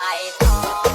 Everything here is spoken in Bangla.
ใส่ทอง